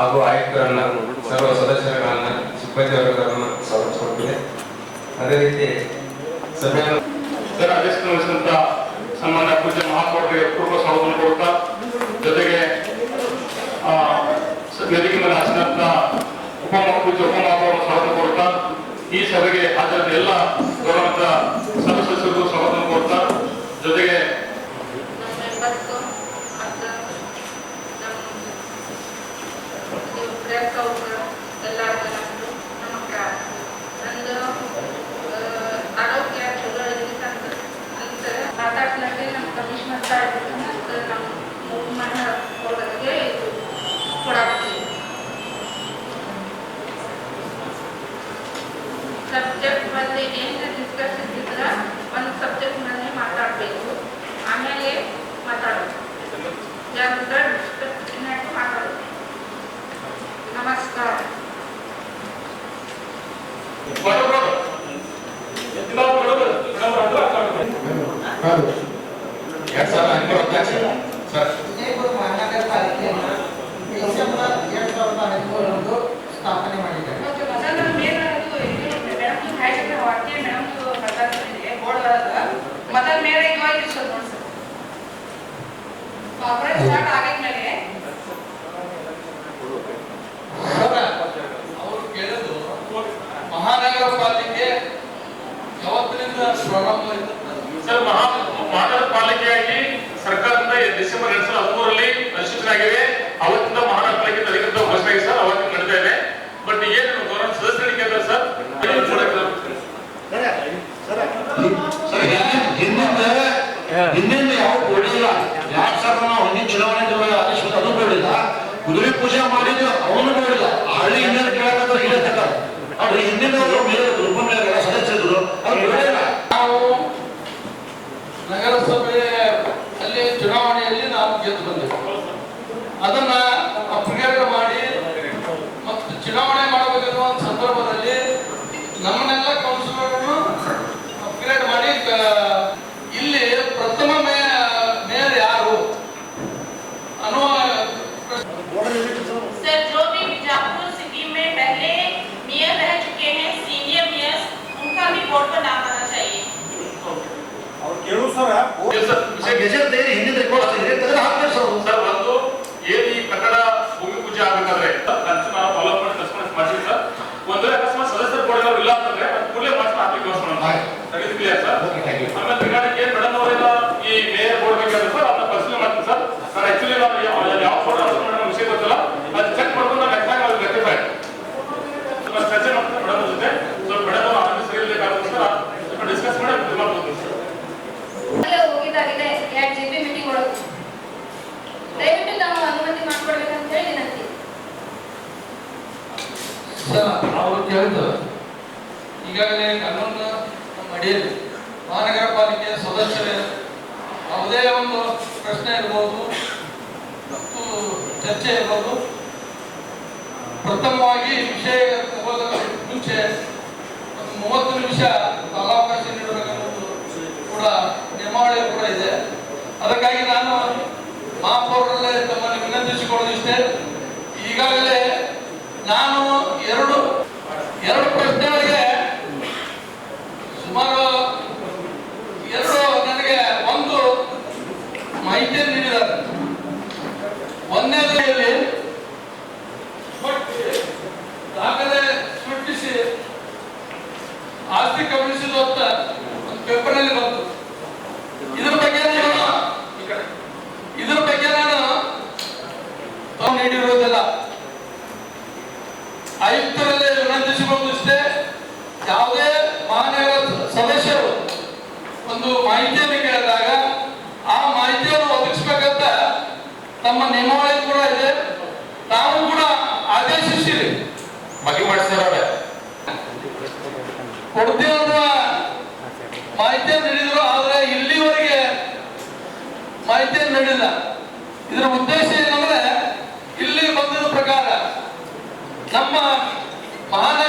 ಹಾಗೂ ಆಯುಕ್ತರನ್ನ ಸರ್ವ ಸದಸ್ಯರುಗಳನ್ನ ಸಿಬ್ಬಂದಿ ವರ್ಗದವರನ್ನ ಸ್ವಾಗತಿಸಿಕೊಂಡಿದೆ ಅದೇ ರೀತಿ ಹಿಂದಿಂದ ಯಾವ ಕೊಡಿಲ್ಲ ಯಾಕೆ ಸರ್ ನಾವು ಹಿಂದಿನ ಚುನಾವಣೆ ಆದೇಶ ಅದು ಬೇಡಿಲ್ಲ. ಕುದುರೆ ಪೂಜೆ ಮಾಡಿದ್ದು ಅವನು ಬೇಡಿಲ್ಲ. ಹಳ್ಳಿ ಹಿಂದಿನ ಕೇಳಕ್ಕೆ ಇಲ್ಲ ತಕ್ಕ ಅವ್ರು ಹಿಂದಿನ ಮೇಲೆ ಮೆಜರ್ ತೇರಿ ಹಿಂದಿನ ರಿಪೋರ್ಟ್ ಸರ್ ಸರ್ ಈ ಭೂಮಿ ಪೂಜೆ ಆಗಬೇಕಾದ್ರೆ ನಾನು ಫಾಲೋ ಮಾಡಿ ಕಸ್ಟಮರ್ಸ್ ಮಾಡಿದ್ದೀನಿ ಸರ್ ಒಂದು ಅಕಸ್ಮಾತ್ ಸದಸ್ಯರು ಕೊಡೋರು ಇಲ್ಲ ಅಂತಂದ್ರೆ ಕೂಡಲೇ ಮಾಡಿಸಿ ಹಾಕ್ಲಿಕ್ಕೆ ಯೋಚನೆ ತೆಗೆದು ಕ್ಲಿಯರ್ ಸರ್ ಈ ಮೇಯರ್ ಕೊಡ್ಬೇಕಾದ್ರೆ ಸರ್ ಅದನ್ನ ಪರಿಶೀಲನೆ ಮಾಡ್ತೀನಿ ಸರ್ ಸರ್ ಆಕ್ಚುಲಿ ನಾವು ಆವತ್ತು ಹೇಳಿದ್ದು ಈಗಾಗಲೇ ಕಾನೂನು ಅಡಿಯಲ್ಲಿ ಮಹಾನಗರ ಪಾಲಿಕೆಯ ಸದಸ್ಯರೇ ಯಾವುದೇ ಒಂದು ಪ್ರಶ್ನೆ ಇರ್ಬೋದು ಮತ್ತು ಚರ್ಚೆ ಇರ್ಬೋದು, ಪ್ರಥಮವಾಗಿ ವಿಷಯ ಹೋಗೋದಕ್ಕೆ ಮುಂಚೆ ಒಂದು ಮೂವತ್ತು ನಿಮಿಷ ಕಾಲಾವಕಾಶ ನೀಡಬೇಕನ್ನೋದು ಕೂಡ ನಿಯಮಾವಳಿ ಕೂಡ ಇದೆ. ಅದಕ್ಕಾಗಿ ನಾನು ಮಹಾಪೌರರಲ್ಲೇ ತಮ್ಮನ್ನು ವಿನಂತಿಸಿಕೊಳ್ಳೋದಿಷ್ಟೇ ಈಗಾಗಲೇ ನಾನು ಎರಡು ಪ್ರಶ್ನೆಗಳಿಗೆ ಸುಮಾರು ಎರಡು ನನಗೆ ಒಂದು ಮಾಹಿತಿಯನ್ನು ನೀಡಿದ್ದಾರೆ. ಒಂದನೇದು ಸಾಹಿತ್ಯ ನಡೆಯಲ್ಲ ಇದರ ಉದ್ದೇಶ ಏನಂದ್ರೆ ಇಲ್ಲಿ ಬಂದ ಪ್ರಕಾರ ನಮ್ಮ ಮಹಾನ್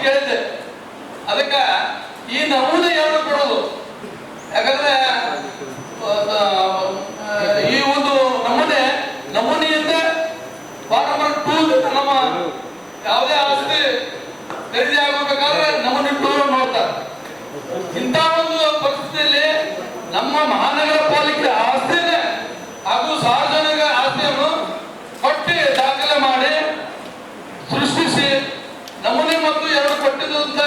ಕೇಳಿದ್ದೆ. ಅದಕ್ಕೆ ಈ ನಮೂನೆ ಎರಡು ಕೊಡೋದು ಯಾಕಂದ್ರೆ ಆ, ಆ, ಈ ಒಂದು ನಮೂನೆ ನಮೂನೆಯಿಂದ ಫಾರ್ಮ್ ನಂಬರ್ ಟೂ ನಮ್ಮ ಯಾವುದೇ ಆಸ್ತಿ ಖರೀದಿ ಆಗಬೇಕಾದ್ರೆ ನಮೂನೆ ಟೂ ನೋಡ್ತಾರೆ ಇಂಥ ಒಂದು ಪರಿಸ್ಥಿತಿಯಲ್ಲಿ ನಮ್ಮ ಮಹಾನಗರ ಪಾಲಿಕೆ ಆಸ್ತಿನೇ ಹಾಗೂ ಸಾರ್ವಜನಿಕ ಆಸ್ತಿಯನ್ನು ಕೊಟ್ಟಿ ದಾಖಲೆ ಮಾಡಿ ಸೃಷ್ಟಿಸಿ ನಮೂನೆ ಮತ್ತು ಎರಡು ಕೊಟ್ಟಿದ್ದು ಅಂತ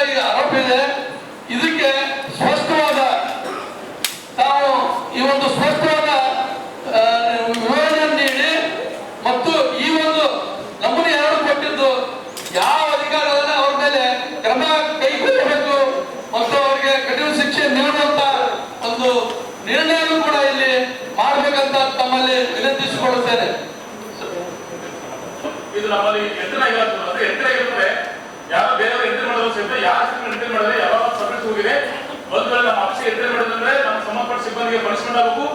ಇದೆ ಇದಕ್ಕೆ ಸ್ಪಷ್ಟವಾದ ತಾವು ಈ ಒಂದು ಸ್ಪಷ್ಟವಾದ ವಿವರಣೆ ನೀಡಿ ಮತ್ತು ಈ ಒಂದು ನಮೂನೆ ಯಾರು ಕೊಟ್ಟಿದ್ದು, ಯಾವ ಅಧಿಕಾರದಲ್ಲಿ ಅವ್ರ ಮೇಲೆ ಕ್ರಮ ಕೈಗೊಳ್ಳಬೇಕು ಮತ್ತು ಅವರಿಗೆ ಕಠಿಣ ಶಿಕ್ಷೆ ನೀಡುವಂತ ಒಂದು ನಿರ್ಣಯವನ್ನು ಕೂಡ ಇಲ್ಲಿ ಮಾಡಬೇಕಂತ ತಮ್ಮಲ್ಲಿ ವಿನಂತಿಸಿಕೊಳ್ಳುತ್ತೇನೆ. ಇದು ನಮ್ಮಲ್ಲಿ ಎತ್ತರ ಇರುತ್ತೆ ಎತ್ತರ ಬೇರೆಯವರು ಮಾಡೋದು ಯಾರು ಎಂಟ್ರಿ ಮಾಡಿದ್ರೆ ಯಾವಾಗ ಸರ್ವಿಸ್ ಹೋಗಿದೆ ಒಂದ್ ವೇಳೆ ನಮ್ಮ ಆಫೀಸ್ ಎಂಟ್ರಿ ಮಾಡಿದ್ರೆ ನಮ್ಮ ಸಂಬಂಧಪಟ್ಟ ಸಿಬ್ಬಂದಿಗೆ ಪನಿಷ್ಮೆಂಟ್ ಆಗಬೇಕು.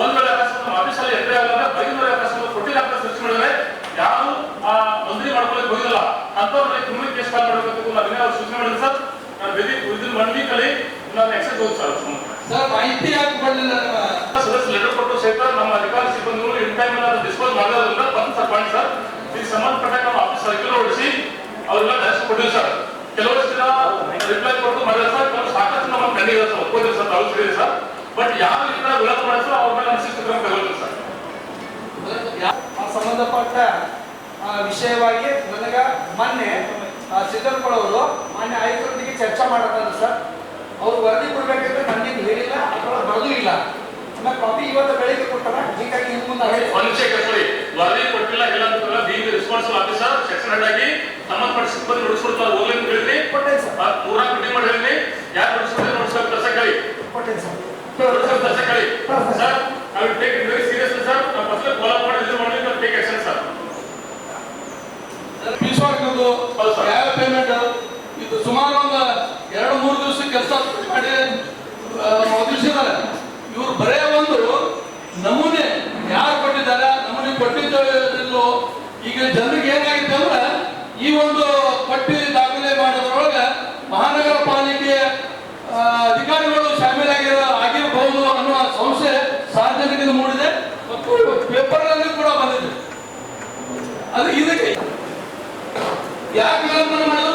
ಒಂದ್ ವೇಳೆ ಅಕಸ್ಮಾತ್ ನಮ್ಮ ಆಫೀಸಲ್ಲಿ ಎಂಟ್ರಿ ಆಗಲ್ಲ ಬೈದವರೆ ಅಕಸ್ಮಾತ್ ಕೊಟ್ಟಿಲ್ಲ ಅಂತ ಸರ್ಚ್ ಮಾಡಿದ್ರೆ ಯಾರು ಆ ನೋಂದಣಿ ಮಾಡ್ಕೊಳ್ಳಿ ಹೋಗಿಲ್ಲ. ಅಂತವ್ರ ಕ್ರಿಮಿನಲ್ ಕೇಸ್ ಫೈಲ್ ಮಾಡಬೇಕು ನಾವು ಅವ್ರು ಸೂಚನೆ ಮಾಡಿದ್ರೆ ಸರ್. ನಾನು ಬೆದಿ ವಿದಿನ್ ಒನ್ ವೀಕ್ ಅಲ್ಲಿ ನಾನು ಎಕ್ಸೆಸ್ ಹೋಗಿ ಸರ್ ಸರ್ ಮಾಹಿತಿ ಯಾಕೆ ಕೊಡಲಿಲ್ಲ ಸದಸ್ಯ ಲೆಟರ್ ಕೊಟ್ಟು ಸಹಿತ ನಮ್ಮ ಅಧಿಕಾರಿ ಸಿಬ್ಬಂದಿಗಳು ಇನ್ ಟೈಮ್ ಅಲ್ಲಿ ಡಿಸ್ಪೋಸ್ ಮಾಡೋದ್ರಿಂದ ಬಂದು ಸರ್ ಪಾಯಿಂಟ್ ಸರ್. ಈ ಸಂಬಂಧಪಟ್ಟ ನಮ್ಮ ಆಫೀಸ್ ಸರ್ಕ್ಯುಲರ್ ಹೊಡಿಸಿ ಅವ್ರೆಲ್ಲ ಡೈರೆಕ್ಟ್ ಕೊಟ್ಟಿವಿ ಸರ್. ರಿಪ್ಲೈ ಕೊಟ್ಟು ಸರ್ ಸಾಕಷ್ಟು ಸರ್ ಯಾವ ರೀತಿ ಮಾಡಿದ್ರೆ ಮೇಲೆ ಸರ್. ಸಂಬಂಧಪಟ್ಟ ವಿಷಯವಾಗಿ ನನಗ ಮೊನ್ನೆ ಅವರು ಮಾನ್ಯ ಆಯುಕ್ತರೊಂದಿಗೆ ಚರ್ಚೆ ಮಾಡತ್ತಂದ್ರೆ ಸರ್. ಅವ್ರು ವರದಿ ಕೊಡ್ಬೇಕಂದ್ರೆ ನನಗೆ ಹೇಳಿಲ್ಲ ಅಥವಾ ಬರೆದು ಇಲ್ಲ. ಕಾಪಿ ಇವತ್ತು ಬೆಳಿಗ್ಗೆ ಕೊಟ್ಟಾರ ಹೀಗಾಗಿ ಇನ್ನು ಮುಂದೆ ಹೇಳಿ ಒಂದ್ ಕೇಳಿ ವರದಿ ಕೊಟ್ಟಿಲ್ಲ ಇಲ್ಲ ಅಂತಲ್ಲ being responsible officer section head ಆಗಿ ಸಂಬಂಧಪಟ್ಟ ಸಿಬ್ಬಂದಿ ನೋಡಿಸ್ಕೊಡ್ತಾರೆ ಹೋಗ್ಲಿ ಅಂತ ಹೇಳಿದ್ರಿ ಸರ್. ಮೂರಾಕ್ ಮೀಟಿಂಗ್ ಮಾಡಿ ಹೇಳಿದ್ರಿ ಯಾರು ನೋಡಿಸ್ಕೊಡ್ತಾರೆ ಕೆಲಸ ಕಳಿ. ಕೊಟ್ಟೇನೆ ಸರ್. ನೋಡಿಸ್ಬೇಕು ಕೆಲಸ ಕೇಳಿ. Sir. I will take it very serious sir ಮಾಡಿ ಇದು ಮಾಡಿ ಟೇಕ್ ಆಕ್ಷನ್ ಸರ್ ಹೌದು ಯಾವ ಪೇಮೆಂಟ್ ಇದು ಸುಮಾರು ಒಂದು ಎರಡು ಮೂರು ದಿವಸ ಕೆಲಸ ಮಾಡಿ ಒದಗಿಸಿದ್ದಾರೆ ಇವ್ರು ಬರೇ ಒಂದು ನಮೂನೆ ಯಾರು ಕೊಟ್ಟಿದ್ದಾರೆ ನಮೂನೆ ಕೊಟ್ಟಿದ್ದೋ ಈಗ ಜನರಿಗೆ ಏನಾಗಿದೆ ಅಂದ್ರೆ ಈ ಒಂದು ಪಟ್ಟಿ ದಾಖಲೆ ಮಾಡೋದ್ರೊಳಗೆ ಮಹಾನಗರ ಪಾಲಿಕೆ ಆ, ಅಧಿಕಾರಿಗಳು ಶಾಮೀಲಾಗಿರೋ ಆಗಿರಬಹುದು ಅನ್ನುವ ಸಂಶಯ ಸಾರ್ವಜನಿಕರು ಮೂಡಿದೆ. ಮತ್ತು ಪೇಪರ್ನಲ್ಲಿ ಕೂಡ ಬಂದಿದೆ. ಅದು ಇದಕ್ಕೆ ಯಾಕೆ ಮಾಡಿದ್ರು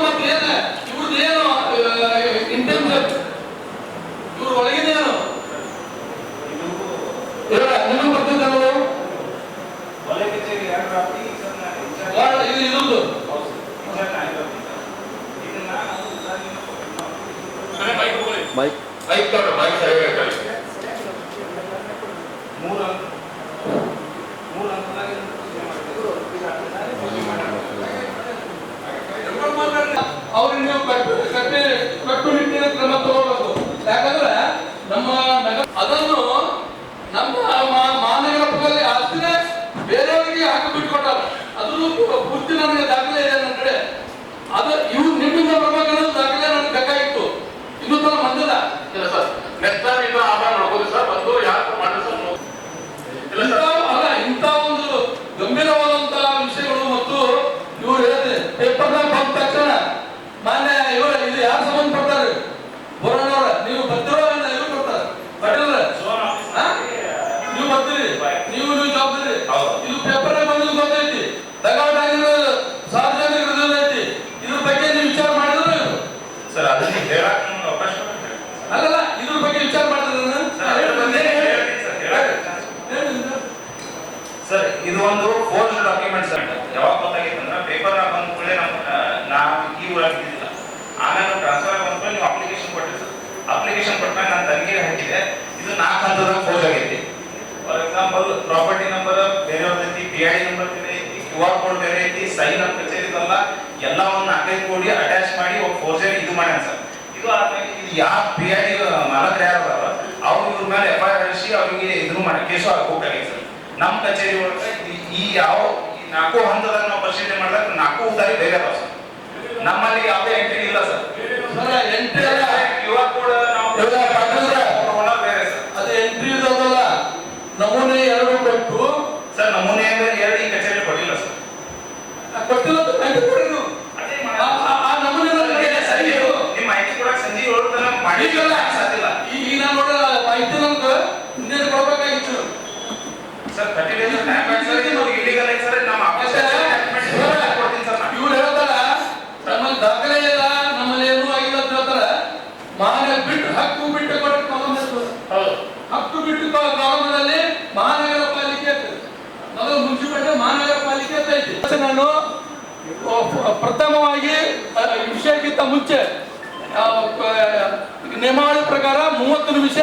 ಅಲ್ಲ ಎಲ್ಲ ಒಂದು ನಾಲ್ಕೈದು ಕೋಟಿ ಅಟ್ಯಾಚ್ ಮಾಡಿ ಒಬ್ಬ ಫೋರ್ಜರ್ ಇದು ಮಾಡ್ಯಾನ ಸರ್. ಇದು ಆದ್ಮೇಲೆ ಇದು ಯಾವ ಪಿ ಐ ಡಿ ಮಾಲಕರು ಯಾರು ಅದಾರ ಅವ್ರು ಇವ್ರ ಮೇಲೆ ಎಫ್ ಐ ಆರ್ ಕಳಿಸಿ ಅವರಿಗೆ ಇದನ್ನು ಮಾಡಿ ಕೇಸು ಹೋಗ್ಬೇಕಾಗಿದೆ ಸರ್. ನಮ್ಮ ಕಚೇರಿ ಒಳಗೆ ಈ ಯಾವ ನಾಲ್ಕು ಹಂತದಾಗ ನಾವು ಪರಿಶೀಲನೆ ಮಾಡಿದಾಗ ನಾಲ್ಕು ಉದಾರಿ ಬೇರೆ ಅದಾವ ಸರ್. ನಮ್ಮಲ್ಲಿ ಯಾವುದೇ ಎಂಟ್ರಿ ಇಲ್ಲ ಸರ್. ಕ್ಯೂ ಆರ್ ಕೋಡ್ ನಾವು ಬೇರೆ ಸರ್. ಅದು ಎಂಟ್ರಿ ಇರೋದಲ್ಲ ನಮೂನೆ ಎರಡು ಕೊಟ್ಟು ಸರ್ ನಮೂನೆ ಅಂದ್ರೆ ಎರಡು ಈ ಕಚೇರಿ ಕೊಟ್ಟಿಲ್ಲ ಸರ್. ಕೊಟ್ಟಿಲ್ಲ ಪ್ರಥಮವಾಗಿ ವಿಷಯಕ್ಕಿಂತ ಮುಂಚೆ ನಿಯಮಾವಳಿ ಪ್ರಕಾರ ಮೂವತ್ತು ನಿಮಿಷ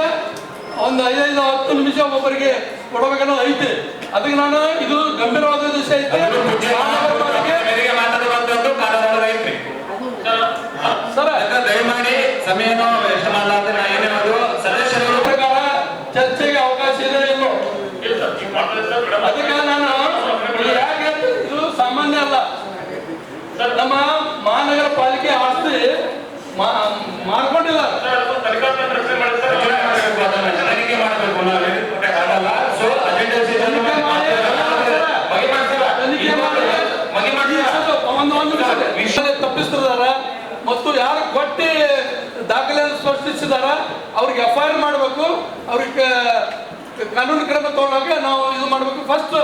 ಒಂದು ಐದೈದು ಹತ್ತು ನಿಮಿಷ ಒಬ್ಬರಿಗೆ ಕೊಡಬೇಕನ್ನೋ ಐತೆ. ಅದಕ್ಕೆ ನಾನು ಇದು ಗಂಭೀರವಾದ ವಿಷಯ ಐತೆ. ಸರ್. ದಯಮಾಡಿ ಸಮಯನೂ ನಾ ಏನೇ ಮಾಡೋದು ಸದಸ್ಯರು ಪ್ರಕಾರ ಚರ್ಚೆಗೆ ಅವಕಾಶ ಇದೆ ಇಲ್ಲೋ ಅದಕ್ಕೆ ನಾನು ಇದು ಯಾಕೆ ಹೇಳ್ತೀನಿ? ಇದು ಸಾಮಾನ್ಯ ಅಲ್ಲ ನಮ್ಮ ಮಹಾನಗರ ಪಾಲಿಕೆ ಆಸ್ತಿ ಮಾರ್ಕೊಂಡಿಲ್ಲ. ತಪ್ಪಿಸ್ತಿದಾರ ಮತ್ತು ಯಾರು ಕೊಟ್ಟಿ ದಾಖಲೆ ಸೃಷ್ಟಿಸಿದಾರ ಅವ್ರಿಗೆ ಎಫ್ ಐ ಆರ್ ಮಾಡಬೇಕು. ಅವ್ರಿಗೆ ಕಾನೂನು ಕ್ರಮ ತಗೊಳಕ್ಕೆ ನಾವು ಇದು ಮಾಡಬೇಕು. ಫಸ್ಟ್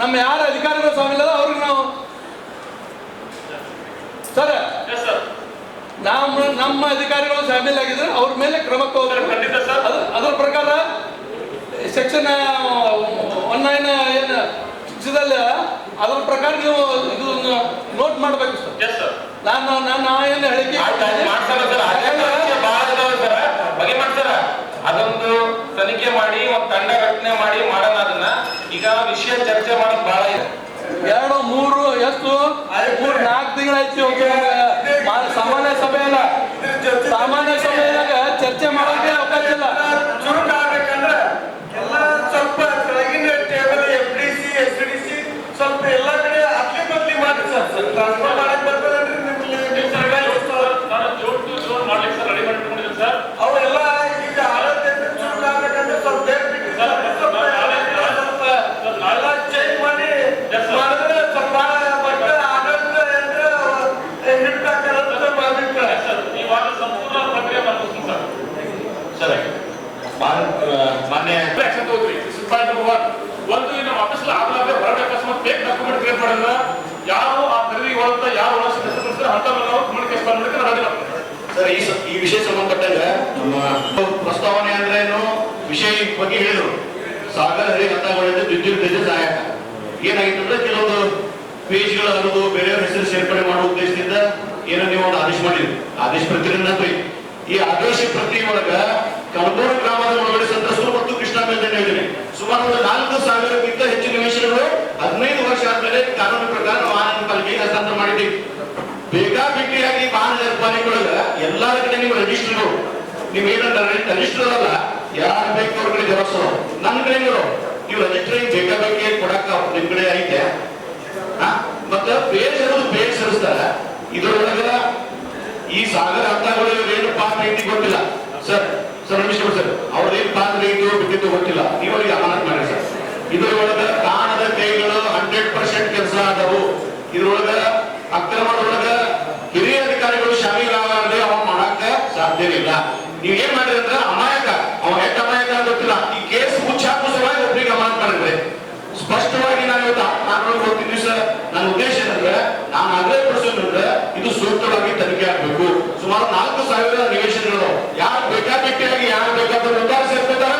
ನಮ್ಮ ಯಾರ ಅಧಿಕಾರಿಗಳು ಸ್ವಾಮಿ ಅವ್ರಿಗೆ ನಾವು ಸರ್ ನಮ್ಮ ನಮ್ಮ ಅಧಿಕಾರಿಗಳು ಶಾಮೀಲ್ ಆಗಿದ್ರೆ ಅವ್ರ ಮೇಲೆ ಕ್ರಮ ತಗೋಬೇಕು ಅದು ಅದರ ಪ್ರಕಾರ ಸೆಕ್ಷನ್ ಒನ್ ನೈನ್ ಏನು ಶಿಕ್ಷದಲ್ಲಿ ಅದರ ಪ್ರಕಾರ ನೀವು ಇದು ನೋಟ್ ಮಾಡಬೇಕು ಸರ್. ನಾನು ನಾನು ಏನು ಹೇಳಿಕೆ ಬಗೆ ಮಾಡ್ತಾರ ಅದೊಂದು ತನಿಖೆ ಮಾಡಿ ಒಂದು ತಂಡ ರಚನೆ ಮಾಡಿ ಮಾಡೋಣ ಅದನ್ನ. ಈಗ ವಿಷಯ ಚರ್ಚೆ ಮಾಡೋದು ಬಹಳ ಇದೆ. ಎರಡು ಮೂರು ಎಷ್ಟು ಮೂರು ನಾಲ್ಕು ತಿಂಗಳಾಯ್ತು ಸಾಮಾನ್ಯ ಸಭೆ ಅಲ್ಲ ಸಾಮಾನ್ಯ ಸಭೆ ಚರ್ಚೆ ಮಾಡೋಕೆ ಅವಕಾಶ ಇಲ್ಲ ಚುರುಕಾಗಬೇಕಂದ್ರೆ ಎಲ್ಲ ಸ್ವಲ್ಪ ಕೆಳಗಿನ table F D C S D C ಸ್ವಲ್ಪ ಎಲ್ಲ ಕಡೆ ಅದ್ಲಿ ಬದ್ಲಿ ಮಾಡಿ ಸರ್ ಟ್ರಾನ್ಸ್ಫರ್ ಮಾಡಕ್ ಬರ್ತದಲ್ರಿ ನಿಮ್ಗೆ ಅವೆಲ್ಲ ಈಗ ಆಡಳಿತ ಚುರುಕಾಗಬೇಕಂದ್ರೆ ಸ್ವಲ್ಪ ಬೇರೆ ಬಿಟ್ಟು ಸ್ವಲ್ಪ ಎಲ್ಲ ಚೇಂಜ್ ಮಾಡಿ ಮಾಡಿದ್ರೆ ಸ್ವಲ್ಪ ಬಟ್ ಆಡಳಿತ ಅಂದ್ರೆ ಹಿಡ್ಕಾಕರಂತ ಮಾಡ್ಬಿಟ್ರೆ ಸರ್ ಮಾನ್ಯ ಒಂದು ನಮ್ಮ ಆಫೀಸ್ ಆಗಲಾದ್ರೆ ಹೊರಗಡೆ ಅಕಸ್ಮಾತ್ ಬೇಕ್ ಡಾಕ್ಯುಮೆಂಟ್ ಕ್ರಿಯೇಟ್ ಮಾಡಿದ್ರೆ ಯಾರು ಆ ಖರೀದಿ ಒಳಗೆ ಯಾರು ಒಳಗೆ ಅಂತ ನಾವು ಕಮ್ಯುನಿಕೇಶನ್ ಮಾಡಲಿಕ್ಕೆ ಮಾಡ್ತೀವಿ ಸರ್ ಈ ಈ ವಿಷಯ ಸಂಬಂಧಪಟ್ಟಂಗ ನಮ್ಮ ಪ್ರಸ್ತಾವನೆ ಅಂದ್ರೆ ಏನು? ವಿಷಯ ಬಗ್ಗೆ ಹೇಳಿದ್ರು. ಸಾಗರ ಹರಿ ಹತ್ತಗಳಿಂದ ವಿದ್ಯುತ್ ಗಜ ಸಹಾಯಕ. ಏನಾಗಿತ್ತು ಅಂದ್ರೆ ಕೆಲವೊಂದು ಪೇಜ್ಗಳ ಹರಿದು ಬೇರೆಯವ್ರ ಹೆಸರು ಸೇರ್ಪಡೆ ಮಾಡುವ ಉದ್ದೇಶದಿಂದ ಏನೋ ನೀವು ಒಂದು ಆದೇಶ ಮಾಡಿದ್ರಿ. ಆದೇಶ ಪ್ರತಿಯನ್ನ ಈ ಆದೇಶ ಪ್ರತಿ ಒಳಗ ಕಲಬೂರು ಗ್ರಾಮದ ಒಳಗಡೆ ಸಂತ್ರಸ್ತರು ಮತ್ತು ಮೇಲ್ದಂಡೆ ಯೋಜನೆ ಸುಮಾರು ನಾಲ್ಕು ಸಾವಿರಕ್ಕಿಂತ ಹೆಚ್ಚು ನಿವೇಶನಗಳು ಹದಿನೈದು ವರ್ಷ ಆದ್ಮೇಲೆ ಕಾನೂನು ಪ್ರಕಾರ ವಾಹನ ಪಾಲಿಕೆಗೆ ಹಸ್ತಾಂತರ ಮಾಡಿದ್ದೀವಿ. ಬೇಕಾಬಿಟ್ಟಿಯಾಗಿ ಮಹಾನಗರ ಪಾಲಿಕೆ ಒಳಗ ಎಲ್ಲಾರ ಕಡೆ ನೀವು ರಿಜಿಸ್ಟರ್ಗಳು ನೀವು ಏನಂತ ರಿಜಿಸ್ಟರ್ ಅಲ್ಲ ಯಾರು ಬೇಕು ಅವ್ರ ಕಡೆ ಜೆರಾಕ್ಸ್ ನನ್ನ ಕಡೆ ನೀವು ರಿಜಿಸ್ಟರಿಂಗ್ ಬೇಕಾಬೇಕೇ ಕೊಡಕ್ಕ ನಿಮ್ ಕಡೆ ಐತೆ? ಮತ್ತ ಪೇಜ್ ಅನ್ನೋದು ಪೇಜ್ ಸರಿಸ್ತಾರ ಇದ್ರೊಳಗ ಈ ಸಾಗರ ಅರ್ಥಗಳು ಏನು ಪಾಠ ಐತಿ ಗೊತ್ತಿಲ್ಲ. ಸರ್ ಸರ್, ನಮಸ್ಕಾರ ಸರ್. ಬಿಟ್ಟಿದ್ದು ಗೊತ್ತಿಲ್ಲ. ನೀವು ಅಮಾನತ್ ಮಾಡಿ ಸರ್ ಇದ್ರೊಳಗ ಕಾಣದ ಕೈಗಳು ಹಂಡ್ರೆಡ್ ಪರ್ಸೆಂಟ್ ಕೆಲಸ ಆದವು. ಇದ್ರೊಳಗ ಅಕ್ರಮದೊಳಗ ಹಿರಿಯ ಅಧಿಕಾರಿಗಳು ಶಾಮೀಲಾಗದೆ ಅವ ಮಾಡಾಕ ಸಾಧ್ಯವಿಲ್ಲ. ನೀವ್ ಏನ್ ಮಾಡಿದ್ರೆ ಅಂದ್ರೆ ಅಮಾಯಕ. ಅವ ಎಷ್ಟು ಅಮಾಯಕ ಗೊತ್ತಿಲ್ಲ. ಈ ಕೇಸ್ ಮುಚ್ಚಾಕು ಸಲುವಾಗಿ ಒಬ್ಬರಿಗೆ ಅಮಾನತ್ ಮಾಡಿದ್ರೆ. ಸ್ಪಷ್ಟವಾಗಿ ನಾನು ಇವತ್ತು ನಾನು ಹೋಗ್ತೀನಿ ಸರ್. ನನ್ನ ಉದ್ದೇಶ ಏನಂದ್ರೆ, ನಾನು ಆಗ್ರಹ ಪಡಿಸೋದಂದ್ರೆ ಇದು ಸೂಕ್ತವಾಗಿ ತನಿಖೆ ಆಗ್ಬೇಕು. ಸುಮಾರು ನಾಲ್ಕು ಸಾವಿರ ನಿವೇಶನಗಳು. ಯಾರು ಬೇಕಾಬಿಟ್ಟಿಯಾಗಿ ಯಾರು ಬೇಕಾದ್ರೆ ನಿರ್ಧಾರ ಸೇರ್ಕೊತಾರೆ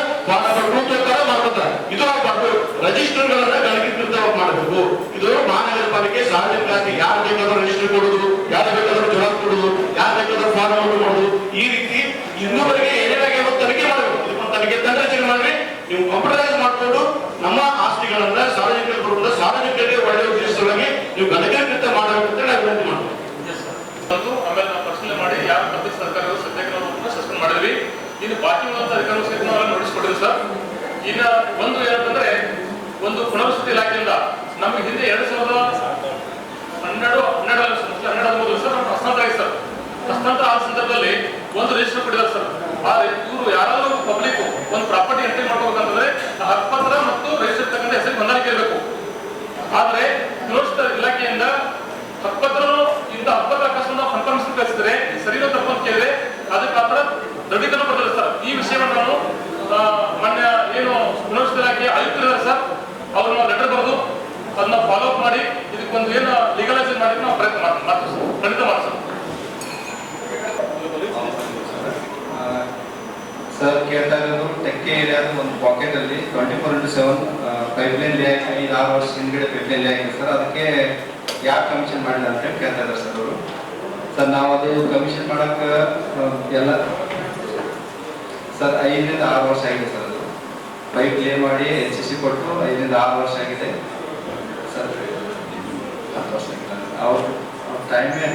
ಕೂತ್ಕೊಳ್ತಾರೆ ಮಾಡ್ಕೊತಾರೆ ಇದು ಆಗ್ಬಾರ್ದು ರಿಜಿಸ್ಟರ್ ಗಳನ್ನ ಗಣಕೀಕೃತ ಮಾಡಬೇಕು ಇದು ಮಹಾನಗರ ಪಾಲಿಕೆ ಸಾರ್ವಜನಿಕ ಆಸ್ತಿ ಯಾರು ಬೇಕಾದ್ರೂ ರಿಜಿಸ್ಟರ್ ಕೊಡುದು ಯಾರು ಬೇಕಾದ್ರೂ ಜವಾಬ್ ಕೊಡುದು ಯಾರು ಬೇಕಾದ್ರೂ ಫಾರ್ಮ್ ಔಟ್ ಮಾಡುದು ಈ ರೀತಿ ಇನ್ನೂವರೆಗೆ ಏನೇನಾಗಿ ತನಿಖೆ ಮಾಡಬೇಕು ಇದಕ್ಕೊಂದು ತನಿಖೆ ತಂಡ ರಚನೆ ಮಾಡ್ರಿ ನೀವು ಕಂಪ್ಯೂಟರೈಸ್ ಮಾಡ್ಕೊಂಡು ನಮ್ಮ ಆಸ್ತಿಗಳನ್ನ ಸಾರ್ವಜನಿಕರ ಬರುವುದ ಸಾರ್ವಜನಿಕರಿಗೆ ಒಳ್ಳೆಯ ಉದ್ದೇಶವಾಗಿ ನೀವು ಗಣಕೀಕೃತ ಮಾಡಬೇಕು ಅಂತ ನಾವು ವಿನಂತಿ ಮಾಡ್ತೀವಿ ಆಮೇಲೆ ನಾವು ಪರಿಶೀಲನೆ ಮಾಡಿ ಯಾರು ಮಧ್ಯ ಸದ್ಯಕ್ಕೆ ನಾವು ಸಸ್ಪೆಂಡ್ ಮಾಡಿದ್ವಿ. ಇನ್ನು ಬಾಕಿ ಉಳಿದಂತ ಅಧಿಕಾರ ಸಹಿತ ನಾವು ನೋಟಿಸ್ ಕೊಟ್ಟಿದ್ವಿ ಸರ್ ಇನ್ನ ಒಂದು ಏನಂತಂದ್ರೆ, ಒಂದು ಪುನರ್ವಸತಿ ಇಲಾಖೆಯಿಂದ ನಮಗೆ ಹಿಂದೆ ಎರಡು ಸಾವಿರದ ಹನ್ನೆರಡು ಹನ್ನೆರಡು ಹನ್ನೆರಡು ಹದಿಮೂರು ಸರ್ ನಮ್ಗೆ ಹಸ್ತಾಂತರ ಆಗಿದೆ ಸರ್ ಹಸ್ತಾಂತರ ಆದ ಸಂದರ್ಭದಲ್ಲಿ ಒಂದು ರಿಜಿಸ್ಟರ್ ಕೊಟ್ಟಿದ್ದಾರೆ ಸರ್ ಆದ್ರೆ ಇವರು ಯಾರಾದರೂ ಪಬ್ಲಿಕ್ ಒಂದು ಪ್ರಾಪರ್ಟಿ ಎಂಟ್ರಿ ಮಾಡ್ಕೋಬೇಕಂತಂದ್ರೆ, ಆ ಹಕ್ಕುಪತ್ರ ಮತ್ತು ರಿಜಿಸ್ಟರ್ ತಗೊಂಡ ಹೆಸರು ಹೊಂದಾಣಿಕೆ ಇರಬೇಕು. ಆದ್ರೆ ಪುನರ್ವಸತಿ ಇಲಾಖೆಯಿಂದ ಹಕ್ಕುಪತ್ರನು ಇಂಥ ಹಕ್ಕುಪತ್ರ ಅಕಸ್ಮಾತ್ ನಾವು ಕನ್ಫರ್ಮೇಶನ್ ಕಳಿಸಿದ್ರೆ ಸರಿನೋ ತಪ್ಪು ಅಂತ ಕೇಳಿದ್ರೆ ಅದಕ್ಕೆ ಆ ಥರ ದೃಢೀಕರಣ ಪಡ್ತಾರೆ ಸರ್ ಈ ವಿಷಯವನ್ನು ನಾನು ಮೊನ್ನೆ ಏನು ಪುನರ್ವಸತಿ ಇಲಾಖೆ ಆಯುಕ್ತರಿದ್ದಾರೆ ಸರ್, ಅವ್ರನ್ನ ಲೆಟರ್ ಬರೆದು ಅದನ್ನ ಫಾಲೋ ಅಪ್ ಮಾಡಿ, ಇದಕ್ಕೊಂದು ಏನು ಲೀಗಲೈಸೇಷನ್ ಮಾಡಿ ನಾವು ಪ್ರಯತ್ನ ಮಾಡ್ತೀವಿ ಖಂಡಿತ ಮಾಡ್ತೀವಿ ಸರ್. ಕೇಳ್ತಾ ಇರೋದು ಟೆಕ್ಕೆ ಏರಿಯಾದ ಒಂದು ಪಾಕೆಟ್ ಅಲ್ಲಿ twenty four into seven pipeline lay ಐದು, ಆರು ವರ್ಷ ಹಿಂದ್ಗಡೆ ಪೈಪ್ ಲೈನ್ ಲೇ ಸರ್. ಅದಕ್ಕೆ ಯಾವ ಕಮಿಷನ್ ಮಾಡಿಲ್ಲ ಅಂತ ಕೇಳ್ತಾ ಇದ್ದಾರೆ ಸರ್ ಅವರು. ಸರ್ ನಾವು ಅದು ಕಮಿಷನ್ ಮಾಡಕ್ಕೆ ಎಲ್ಲ ಸರ್, ಐದರಿಂದ ಆರು ವರ್ಷ ಆಗಿದೆ ಸರ್ ಅದು. ಪೈಪ್ ಕ್ಲೇಮ್ ಮಾಡಿ ಎಚ್ ಸಿ ಕೊಟ್ಟು ಐದರಿಂದ ಆರು ವರ್ಷ ಆಗಿದೆ. ಸರ್, ಹತ್ತು ವರ್ಷ ಆಗಿದೆ. ಅವ್ರ ಟೈಮೇ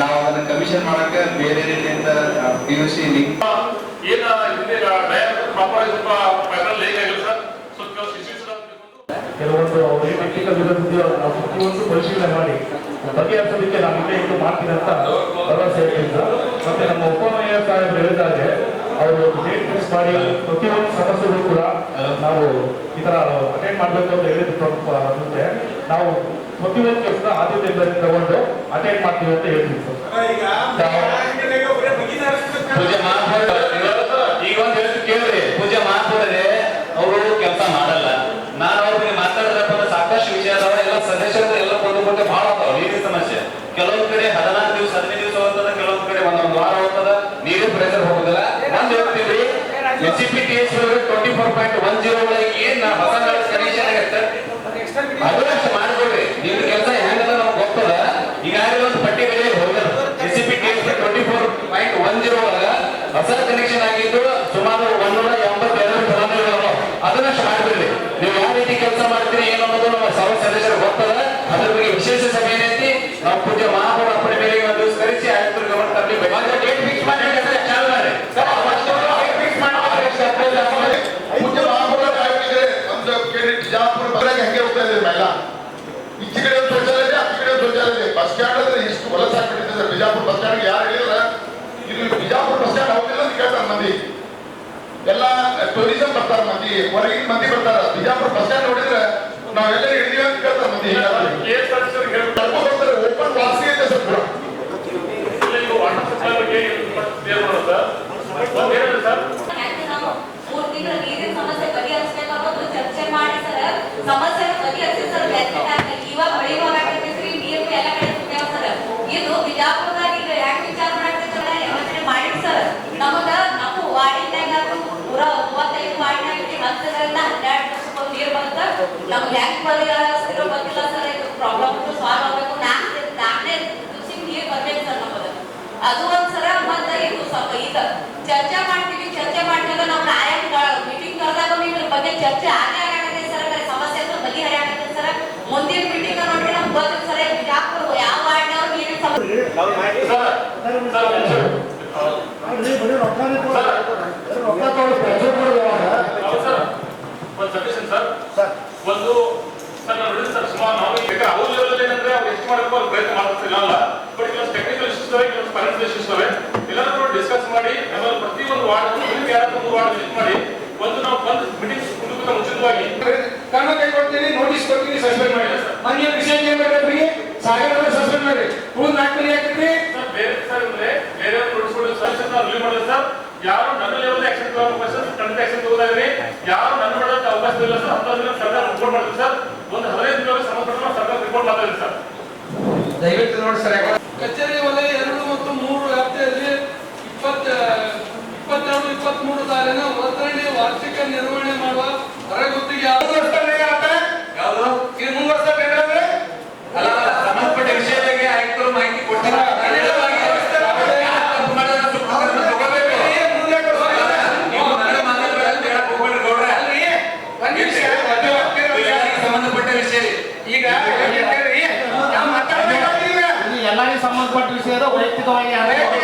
ನಾವು ಅದನ್ನ ಕಮಿಷನ್ ಮಾಡಕ್ಕೆ ಬೇರೆ ರೀತಿಯಿಂದ ಪಿ ಯು ಸಿ ಲಿಂಕ್ ಏನ ಹಿಂದೆ ಪ್ರಾಪರ್ ಸ್ವಲ್ಪ ಪ್ಯಾನಲ್ ಸರ್. ಕೆಲವೊಂದು ವೈಯಕ್ತಿಕ ಟೆಕ್ನಿಕಲ್ ವಿರೋಧಿ ನಾವು ಪ್ರತಿಯೊಂದು ಪರಿಶೀಲನೆ ಮಾಡಿ ಬಗೆಹರಿಸೋದಕ್ಕೆ ನಾವು ಇಲ್ಲೇ ಇಟ್ಟು ಮಾಡ್ತೀನಿ ಅಂತ ಭರವಸೆ ಹೇಳಿದ್ದ. ಮತ್ತೆ ನಮ್ಮ ಉಪಮೇಯ ಸಾಹೇಬರು ಹೇಳಿದಾಗೆ ಅವರು ಡೇಟ್ ಮಾಡಿ ಪ್ರತಿಯೊಂದು ಸಮಸ್ಯೆಗಳು ಕೂಡ ನಾವು ಈ ತರ ಅಟೆಂಡ್ ಮಾಡಬೇಕು ಅಂತ ಹೇಳಿದ ಪ್ರಮುಖ ಮುಂದೆ ನಾವು ಪ್ರತಿಯೊಂದು ಕೆಲಸ ಆದ್ಯತೆ ತಗೊಂಡು ಅಟೆಂಡ್ ಮಾಡ್ತೀವಿ ಅಂತ ಹೇಳ್ತೀವಿ ಸರ್ ಪೂಜೆ ಮಾಡ್ಬೋದು ಈಗ ಒಂದ್ ಹೇಳ್ತೀನಿ ಕೇಳ್ರಿ ಪೂಜೆ ಮಾಡ್ಬೋದ್ರೆ ಅವರು ಕೆಲಸ ಮಾಡಲ್ಲ ನಾನು ಅವ್ರಿಗೆ ಮಾತಾಡಿದ್ರಪ್ಪ ಅಂದ್ರೆ ಸಾಕಷ್ಟು ವಿಷಯ ಅದಾವ ಎಲ್ಲ ಸದಸ್ಯರು ಎಲ್ಲ ಕೊಂಡು ಕೊಂಡು ಬಹಳ ಅದಾವ ನೀರಿನ ಸಮಸ್ಯೆ. ಕೆಲವೊಂದ್ ಕಡೆ ಹದಿನಾಲ್ಕು ದಿವಸ, ಹದಿನೈದು ದಿವಸ ಹೋಗ್ತದ, ಕೆಲವೊಂದ್ ಕಡೆ ಒಂದೊಂದು ವಾರ ಹೋಗ್ತದ, ನೀರಿನ ಪ್ರೆಷರ್ ಹೋಗುದಿಲ್ಲ. ಒಂದ್ ಹೇಳ್ತೀವಿ C P T S twenty four point one zero ಒಳಗೆ ಏನ್ ಹೊಸ ಕನೆಕ್ಷನ್ ಆಗತ್ತೆ? ಅದನ್ನಷ್ಟು ಮಾಡ್ಕೊಡ್ರಿ ನಿಮ್ ಕೆಲಸ ಹೆಂಗದ ನಮ್ಗೆ ಗೊತ್ತದ. ಈಗಾಗಲೇ ಒಂದು ಪಟ್ಟಿ ಬೆಲೆ ಹೋಗಲ್ಲ C P S twenty four point one zero ಒಳಗ ಹೊಸ ಕನೆಕ್ಷನ್ ಆಗಿದ್ದು ಸುಮಾರು ಒಂದೂರ ಎಂಬತ್ತೆರಡು ಫಲಾನುಭವಿಗಳು ಅದನ್ನಷ್ಟು ಮಾಡ್ಬಿಡ್ರಿ. ರೀತಿ ಕೆಲಸ ಮಾಡ್ತೀರಿ ಏನು ಅನ್ನೋದು ನಮ್ಮ ಸರ್ವ ಸದಸ್ಯರು ಗೊತ್ತದ. ಅದ್ರ ಬಗ್ಗೆ ವಿಶೇಷ ಸಭೆ ಏನೈತಿ? ನಾವು ಪೂಜೆ ಮಹಾಪೌರ ಅಪ್ಪಣೆ ಮೇರೆಗೆ ಒಂದು ದಿವಸ ಕರೆಸಿ ಆಯುಕ್ತರ ಗಮನ ತರಲಿ ಡೇಟ್ ಫಿಕ್ಸ್ ಮಾಡಿ. ಪೂಜ್ಯ ಮಹಾಪೌರ ಒಂದು ಬಿಜಾಪುರ ಬರಕ್ಕೆ ಹಂಗೆ ಹೋಗ್ತಾ ಇದೆ ಮೈಲ ಈಚೆ ಕಡೆ ಒಂದು ಶೌಚಾಲಯ ಇದೆ ಆಚೆ ಕಡೆ ಒಂದು ಶೌಚಾಲಯ ಇದೆ. ಬಸ್ ಸ್ಟ್ಯಾಂಡ್ ಅಂದ್ರೆ ಹೊಲಸಾಗ್ಬಿಟ್ಟಿದೆ ಬಿಜಾಪುರ ಬಸ್ ಸ್ಟ್ಯಾಂಡ್ ಯಾರು ಹೇಳಿದ್ರೆ ಇಲ್ಲಿ ಬಿಜಾಪುರ ಬಸ್ ಸ್ಟ್ಯಾಂಡ್ ಹೋಗಿಲ್ಲ ಅಂತ ಕೇಳ್ತಾರೆ ಮಂದಿ. ಎಲ್ಲ ಟೂರಿಸಂ ಬರ್ತಾರ ಮಂದಿ ಹೊರಗಿನ ಮಂದಿ ಬರ್ತಾರ. ಬಿಜಾಪುರ ಬಸ್ ಸ್ಟ್ಯಾಂಡ್ ನೋಡಿದ್ರೆ ನಾವೆಲ್ಲ ಹಿಡಿದೀವಿ ಅಂತ ಕೇಳ್ತಾರ ಮಂದಿ. ಬರ್ತಾರೆ ಓಪನ್ ವಾಸಿ ಐತೆ ಸರ್ ಪೂರ ಇಲ್ಲ, ಈಗ ವಾಟರ್ ಸಪ್ಲೈ ಬಗ್ಗೆ ಕ್ಲಿಯರ್ ಮಾಡೋದು ಸರ್ ಒಂದ್ ಹೇಳಿದ್ರೆ ಸರ್ ಯಾಕೆ ನಾವು ಮೂರ್ ತಿಂಗಳ ನೀರಿನ ಸಮಸ್ಯೆ ಬಗೆಹರಿಸ್ಬೇಕು ಅನ್ನೋದು ಚರ್ಚೆ ಮಾಡಿ ಸರ್ ಸಮಸ್ಯೆ ಬಗೆಹರಿಸಿ ಸರ್ ಇವಾಗ ಮಳಿ ಹೋಗಾಕತ್ತೈತ್ರಿ ನೀರು ಎಲ್ಲ ಕಡೆ ಸುತ್ತಾವ ಸರ್ ಇದು ಬಿಜಾಪುರದಾಗ ಈಗ ಯಾಕೆ ವಿಚಾರ ಮಾಡಾಕತ್ತಾರ ಯೋಚನೆ ಮಾಡಿ ಸರ್ ನಮಗ ನಮ್ಮ ವಾರ್ಡಿನ್ಯಾಗ ನೂರ ಮೂವತ್ತೈದು ವಾರ್ಡಿನಾಗ ಹತ್ತರಿಂದ ಹನ್ನೆರಡು ವರ್ಷಕ್ಕೊಂದು ನೀರು ಬಂತ ನಮ್ಗೆ ಬರ್ಲಿಲ್ಲ ಪರಿಹಾರಿಸ್ತಿರೋ ಗೊತ್ತಿಲ್ಲ ಸರ್ ಇದು ಪ್ರಾಬ್ಲಮ್ ಸಾಲ್ವ್ ಆಗ್ಬೇಕು ನಾಲ್ಕು ನಾಲ್ಕನೇ ದಿವ್ಸಕ್ಕೆ ನೀರು ಬರ್ಬೇಕು ಸರ್ ನಮ್ಮದು ಅದು ಒಂದ್ಸಲ ಮತ್ತೆ ಇದು ಸ್ವಲ್ಪ ಈಗ ಚರ್ಚೆ ಮಾಡ್ತೀವಿ ಚರ್ಚೆ ಮಾಡಿದಾಗ ನಾವು ನಾಯಕಗಳ ಮೀಟಿಂಗ್ ಕರೆದಾಗ ಇದ್ರ ಬಗ್ಗೆ ಚರ್ಚೆ ಆಗೇ ಆಗತ್ತೆ ಸರ್ ಸಮಸ್ಯೆ ಅಂತ ಬಗೆಹರಿಯಾಗತ್ತೆ ಸರ್ ಮುಂದಿನ ಮೀಟಿಂಗ್ ನೋಡ್ರಿ ನಮ್ಗೆ ಗೊತ್ತಿಲ್ಲ ಸರ್ ಬಿಜಾಪುರ ಯಾವ ವಾರ್ಡ್ನವ್ರು ನೀರಿನ ಸಮಸ್ಯೆ ಸರ್ ಒಂದ್ ಸರ್ ನಾನು ಸರ್ ಸುಮಾರು ನಾವು ಈಗ ಅವ್ರ ಲೆವೆಲ್ ಏನಂದ್ರೆ ಅವ್ರು ಎಷ್ಟು ಮಾಡಬೇಕು ಅವ್ರು ಪ್ರಯತ್ನ ಮಾಡ್ತಿಲ್ಲ ಅಲ್ಲ ಬಟ್ ಟೆಕ್ನಿಕಲ್ ಇಶ್ಯೂಸ್ ಇದಾವೆ ಕೆಲವು ಫೈನಾನ್ಸಿಯಲ್ ಇಶ್ಯೂಸ್ ಇದಾವೆ. ಎಲ್ಲರೂ ಡಿಸ್ಕಸ್ ಮಾಡಿ ಆಮೇಲೆ ಪ್ರತಿ ಒಂದು ವಾರ್ಡ್ ಯಾರಾದ್ರೂ ಒಂದು ವಾರ್ಡ್ ವಿಸಿಟ್ ಮಾಡಿ ಒಂದು ನಾವು ಬಂದು ಮೀಟಿಂಗ್ ಮುಂದಕ್ಕೆ ಮುಂಚಿತವಾಗಿ ಕ್ರಮ ಕೈಗೊಳ್ತೀನಿ ನೋಟಿಸ್ ಕೊಡ್ತೀನಿ ಸಸ್ಪೆಂಡ್ ಮಾಡಿ. ಮನೆಯ ವಿಷಯ ಏನ್ ಮಾಡ್ರಿ ಸಾಗರ ಸಸ್ಪೆಂಡ್ ಮಾಡಿ ನಾಲ್ಕು ಹಾಕಿದ್ರಿ? ಸರ್ ಬೇರೆ ಸರ್ ಅಂದ್ರೆ ಬೇರೆ ಸರ್ ರಿಲೀವ್ ಮಾಡಿದ್ರೆ ಸರ್ ಯಾರು ನನ್ನ ಲೆವೆಲ್ ಆಕ್ಷನ್ ತಗೋಬೇಕು ಸರ್, ಖಂಡಿತ ಆಕ್ಷನ್ ತಗೋದಾಗ್ರಿ ಯಾರು ನನ್ನ ಮಾಡೋದಕ್ಕೆ ಅವಕಾಶ ಇಲ್ಲ, ಸರ್. ಅಂತಂದ್ರೆ ಸರ್ಕಾರ ರಿಪೋರ್ಟ್ ಮಾಡ್ತೀವಿ ಸರ್. ಒಂದು ಹದಿನೈದು ದಿನ ಸಂಬಂಧಪಟ್ಟ ಸರ್ಕಾರ ರಿಪೋರ್ಟ್ ಮಾಡ್ತಾರೆ ಸರ್. ದಯವಿಟ್ಟು ನೋಡಿ ಸರ್ going mangyari?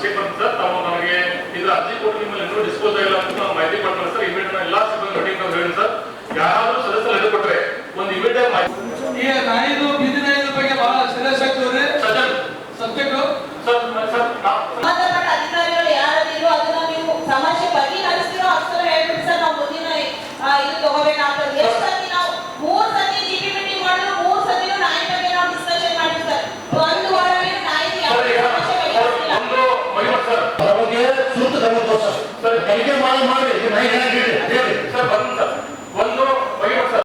ವಿಷಯ ಬಂತು ಸರ್ ತಾವು ನಮಗೆ ಇದ್ರ ಅರ್ಜಿ ಕೊಟ್ಟು ನಿಮ್ಮಲ್ಲಿ ಇನ್ನೂ ಡಿಸ್ಪೋಸ್ ಆಗಿಲ್ಲ ಅಂತ ನಾವು ಮಾಹಿತಿ ಕೊಡ್ತಾರೆ ಸರ್ ಇಮಿಡಿಯೇಟ್ ಎಲ್ಲ ಸಿಬ್ಬಂದಿ ಮೀಟಿಂಗ್ ನಾವು ಹೇಳಿ ಸರ್. ಯಾರಾದ್ರೂ ಸದಸ್ಯರು ಇದು ಕೊಟ್ರೆ ಒಂದು ಇಮಿಡಿಯೇಟ್ ಮಾಹಿತಿ ನಾಯಿದು ಬೀದಿ ನಾಯಿದು ಬಗ್ಗೆ ಬಹಳ ಸೀರಿಯಸ್ ಆಗ್ತದೆ ಸಜಲ್ ಸಬ್ಜೆಕ್ಟ್ ಸರ್. ಸರ್ ಸಂಬಂಧಪಟ್ಟ ಅಧಿಕಾರಿಗಳು ಯಾರಿರೋ ಅದನ್ನ ನೀವು ಸಮಸ್ಯೆ ಬಗೆಹರಿಸ್ತಿರೋ ಅಕ್ಷರ ಹೇಳ್ಬಿಟ್ಟು ಸರ್ ನಾವು ಮುಂದಿನ ಇದು ತಗೋಬೇಕಾಗ್ತದೆ ತನಿಖೆ ಮಾಡಿ ಮಾಡ್ರಿ ಹೇಳಿ ಸರ್ ಬಂದ.